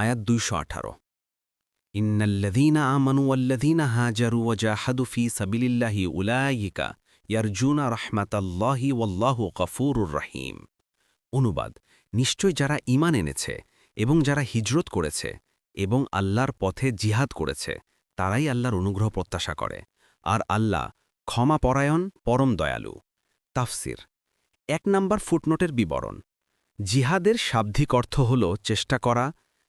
আয়াত দুইশো আঠারো। ইন্নাল্লাযীনা আমানু ওয়াল্লাযীনা হাজারু ওয়াজাহাদু ফী সাবিলিল্লাহি উলাইকা ইয়ারজুনা রাহমাতাল্লাহি ওয়াল্লাহু গফুরুর রহিম। অনুবাদ, নিশ্চয় যারা ঈমান এনেছে এবং যারা হিজরত করেছে এবং আল্লাহর পথে জিহাদ করেছে, তারাই আল্লাহর অনুগ্রহ প্রত্যাশা করে। আর আল্লাহ ক্ষমাপরায়ণ পরম দয়ালু। তাফসির, এক নম্বর ফুটনোটের বিবরণ। জিহাদের শাব্দিক অর্থ হল চেষ্টা করা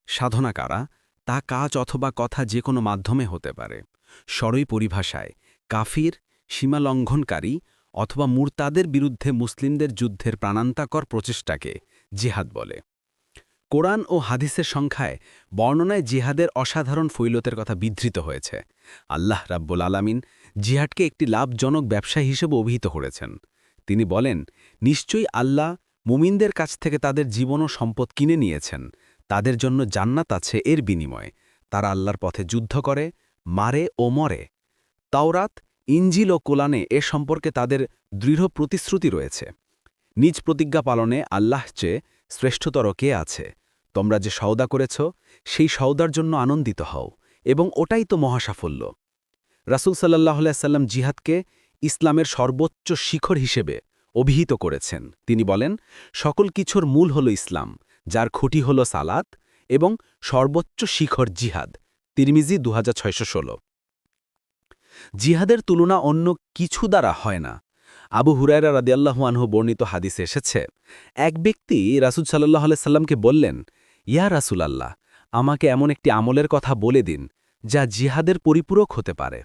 সাধনা করা, তা কাজ অথবা কথা যে কোনো মাধ্যমে হতে পারে। সরই পরিভাষায়, কাফির, সীমালঙ্ঘনকারী অথবা মুরতাদের বিরুদ্ধে মুসলিমদের যুদ্ধের প্রাণান্তাকর প্রচেষ্টাকে জিহাদ বলে। কোরআন ও হাদিসের সংখ্যায় বর্ণনায় জিহাদের অসাধারণ ফৈলতের কথা বিধৃত হয়েছে। আল্লাহ রাব্বুল আলামিন জিহাদকে একটি লাভজনক ব্যবসা হিসেবে অভিহিত করেছেন। তিনি বলেন, নিশ্চয়ই আল্লাহ মুমিনদের কাছ থেকে তাদের জীবন ও সম্পদ কিনে নিয়েছেন। তাদের জন্য জান্নাত আছে এর বিনিময়ে। তারা আল্লাহর পথে যুদ্ধ করে, মারে ও মরে। তাওরাত ইঞ্জিল ও কোলানে এ সম্পর্কে তাদের দৃঢ় প্রতিশ্রুতি রয়েছে। নিজ প্রতিজ্ঞা পালনে আল্লাহ চেয়ে শ্রেষ্ঠতর কে আছে, তোমরা যে সওদা করেছ, সেই সওদার জন্য আনন্দিত হও, এবং ওটাই তো মহাসাফল্য। রাসুল সাল্লাহ সাল্লাম জিহাদকে ইসলামের সর্বোচ্চ শিখর হিসেবে অভিহিত করেছেন। তিনি বলেন, সকল কিছুর মূল হল ইসলাম। যার খুঁটি হল সালাত এবং সর্বোচ্চ শিখর জিহাদ, তিরমিজি দু হাজার ছয়শো ষোল। জিহাদের তুলনা অন্য কিছু দ্বারা হয় না। আবু হুরায়রা রাদিয়াল্লাহুয়ানহু বর্ণিত হাদিসে এসেছে, এক ব্যক্তি রাসুল সাল্লাহ সাল্লামকে বললেন, ইয়া রাসুল আল্লাহ আমাকে এমন একটি আমলের কথা বলে দিন, যা জিহাদের পরিপূরক হতে পারে।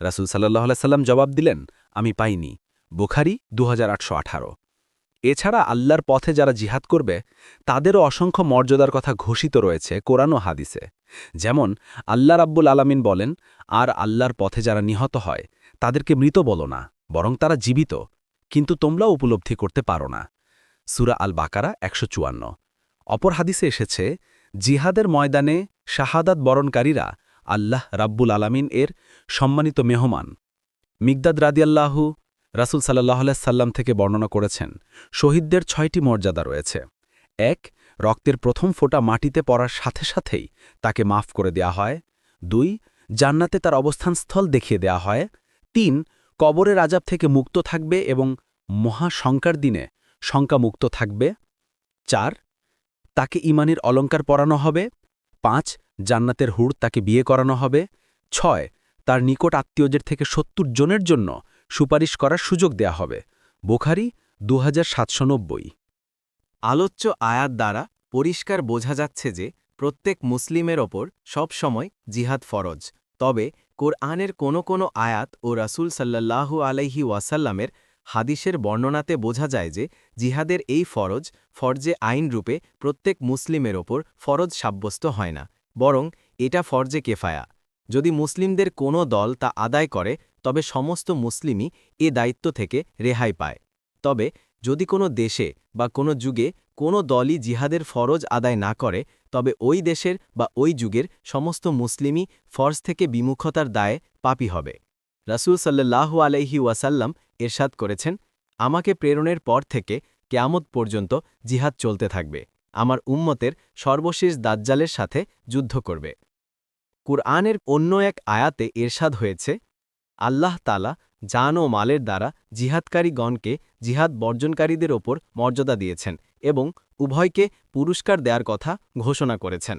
রাসুল সাল্লাহ সাল্লাম জবাব দিলেন, আমি পাইনি। বুখারি দু এছাড়া আল্লাহর পথে যারা জিহাদ করবে, তাদেরও অসংখ্য মর্যাদার কথা ঘোষিত রয়েছে কোরআন হাদিসে। যেমন, আল্লাহ রাব্বুল আলামিন বলেন, আর আল্লাহর পথে যারা নিহত হয়, তাদেরকে মৃত বলো না, বরং তারা জীবিত। কিন্তু তোমরাও উপলব্ধি করতে পারো না। সুরা আল বাকারা একশো চুয়ান্ন। অপর হাদিসে এসেছে, জিহাদের ময়দানে শাহাদাত বরণকারীরা আল্লাহ রাব্বুল আলামিন এর সম্মানিত মেহমান। মিগদাদ রাদিয়াল্লাহু রাসুল সাল্লাহ সাল্লাম থেকে বর্ণনা করেছেন, শহীদদের ছয়টি মর্যাদা রয়েছে। এক, রক্তের প্রথম ফোঁটা মাটিতে পড়ার সাথে সাথেই তাকে মাফ করে দেয়া হয়। দুই, জান্নাতে তার অবস্থানস্থল দেখিয়ে দেয়া হয়। তিন, কবরের আজাব থেকে মুক্ত থাকবে এবং মহাশঙ্কার দিনে শঙ্কামুক্ত থাকবে। চার, তাকে ইমানির অলঙ্কার পরানো হবে। পাঁচ, জান্নাতের হুড় তাকে বিয়ে করানো হবে। ছয়, তার নিকট আত্মীয়দের থেকে সত্তর জনের জন্য সুপারিশ করার সুযোগ দেয়া হবে। বোখারি দু হাজার সাতশো নব্বই। আলোচ্য আয়াত দ্বারা পরিষ্কার বোঝা যাচ্ছে যে প্রত্যেক মুসলিমের ওপর সবসময় জিহাদ ফরজ। তবে কোরআনের কোনো কোনো আয়াত ও রাসুল সাল্লাল্লাহু আলাইহি ওয়াসাল্লামের হাদিসের বর্ণনাতে বোঝা যায় যে জিহাদের এই ফরজ ফরজে আইন রূপে প্রত্যেক মুসলিমের ওপর ফরজ সাব্যস্ত হয় না, বরং এটা ফরজে কেফায়া। যদি মুসলিমদের কোনো দল তা আদায় করে তবে সমস্ত মুসলিমই এ দায়িত্ব থেকে রেহাই পায়। তবে যদি কোনো দেশে বা কোনো যুগে কোনো দলই জিহাদের ফরজ আদায় না করে, তবে ওই দেশের বা ওই যুগের সমস্ত মুসলিমই ফরজ থেকে বিমুখতার দায়ে পাপি হবে। রাসুল সাল্লাহু আলাইহি ওয়াসাল্লাম এরশাদ করেছেন, আমাকে প্রেরণের পর থেকে কেয়ামত পর্যন্ত জিহাদ চলতে থাকবে। আমার উম্মতের সর্বশেষ দাজ্জালের সাথে যুদ্ধ করবে। কুরআনের অন্য এক আয়াতে এরশাদ হয়েছে আল্লাহ তালা জান ও মালের দ্বারা জিহাদকারীগণকে জিহাদ বর্জনকারীদের ওপর মর্যাদা দিয়েছেন এবং উভয়কে পুরস্কার দেওয়ার কথা ঘোষণা করেছেন।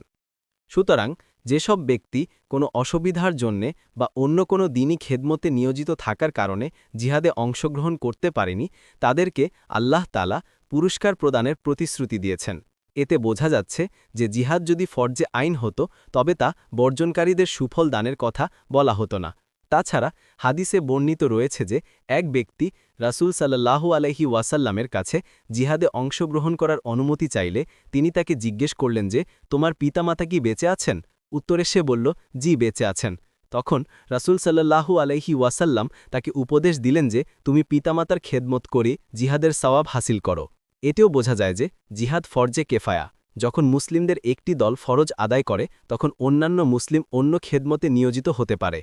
সুতরাং যেসব ব্যক্তি কোনো অসুবিধার জন্যে বা অন্য কোনো দিনই খেদমতে নিয়োজিত থাকার কারণে জিহাদে অংশগ্রহণ করতে পারেনি, তাদেরকে আল্লাহ তালা পুরস্কার প্রদানের প্রতিশ্রুতি দিয়েছেন। এতে বোঝা যাচ্ছে যে জিহাদ যদি ফর্জে আইন হতো, তবে তা বর্জনকারীদের সুফল দানের কথা বলা হতো না। তাছাড়া হাদিসে বর্ণিত রয়েছে যে, এক ব্যক্তি রাসুল সাল্লাহু আলহি ওয়াসাল্লামের কাছে জিহাদে অংশগ্রহণ করার অনুমতি চাইলে তিনি তাকে জিজ্ঞেস করলেন যে, তোমার পিতামাতা কি বেঁচে আছেন? উত্তরে সে বলল, জি, বেঁচে আছেন। তখন রাসুল সাল্লাহু আলহি ওয়াসাল্লাম তাকে উপদেশ দিলেন যে, তুমি পিতামাতার খেদমত করে জিহাদের সওয়াব হাসিল করো। এতেও বোঝা যায় যে, জিহাদ ফরজে কেফায়া। যখন মুসলিমদের একটি দল ফরজ আদায় করে, তখন অন্যান্য মুসলিম অন্য খেদমতে নিয়োজিত হতে পারে।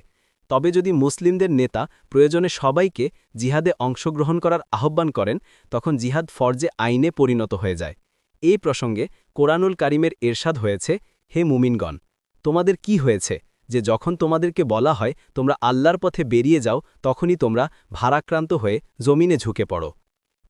তবে যদি মুসলিমদের নেতা প্রয়োজনে সবাইকে জিহাদে অংশগ্রহণ করার আহ্বান করেন, তখন জিহাদ ফরজে আইনে পরিণত হয়ে যায়। এই প্রসঙ্গে কোরআনুল কারিমের এরশাদ হয়েছে, হে মুমিনগণ, তোমাদের কি হয়েছে যে যখন তোমাদেরকে বলা হয় তোমরা আল্লাহর পথে বেরিয়ে যাও, তখনই তোমরা ভারাক্রান্ত হয়ে জমিনে ঝুঁকে পড়ো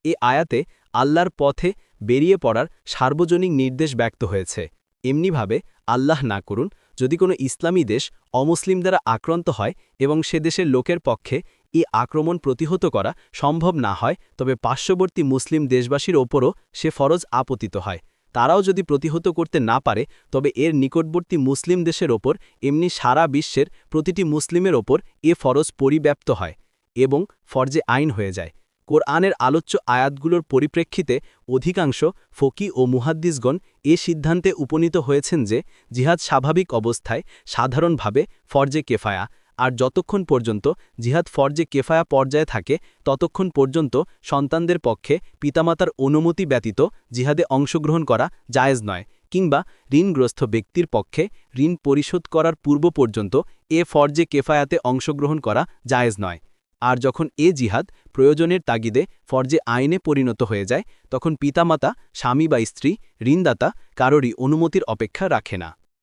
এ আয়াতে আল্লাহর পথে বেরিয়ে পড়ার সার্বজনীন নির্দেশ ব্যক্ত হয়েছে। এমনিভাবে আল্লাহ না করুন যদি কোনো ইসলামী দেশ অমুসলিম দ্বারা আক্রান্ত হয় এবং সে দেশের লোকের পক্ষে এই আক্রমণ প্রতিহত করা সম্ভব না হয়, তবে পার্শ্ববর্তী মুসলিম দেশবাসীর ওপরও সে ফরজ আপতিত হয়। তারাও যদি প্রতিহত করতে না পারে, তবে এর নিকটবর্তী মুসলিম দেশের ওপর, এমনি সারা বিশ্বের প্রতিটি মুসলিমের ওপর এ ফরজ পরিব্যাপ্ত হয় এবং ফরজে আইন হয়ে যায়। কোরআনের আলোচ্য আয়াতগুলোর পরিপ্রেক্ষিতে অধিকাংশ ফকি ও মুহাদ্দিসগণ এ সিদ্ধান্তে উপনীত হয়েছেন যে জিহাদ স্বাভাবিক অবস্থায় সাধারণভাবে ফরজে কেফায়া, আর যতক্ষণ পর্যন্ত জিহাদ ফরজে কেফায়া পর্যায়ে থাকে, ততক্ষণ পর্যন্ত সন্তানদের পক্ষে পিতামাতার অনুমতি ব্যতীত জিহাদে অংশগ্রহণ করা জায়েজ নয়, কিংবা ঋণগ্রস্ত ব্যক্তির পক্ষে ঋণ পরিশোধ করার পূর্ব পর্যন্ত এ ফরজে কেফায়াতে অংশগ্রহণ করা জায়েজ নয়। আর যখন এ জিহাদ প্রয়োজনের তাগিদে ফরজে আইনে পরিণত হয়ে যায়, তখন পিতামাতা, স্বামী বা স্ত্রী, ঋণদাতা কারোরই অনুমতির অপেক্ষা রাখে না।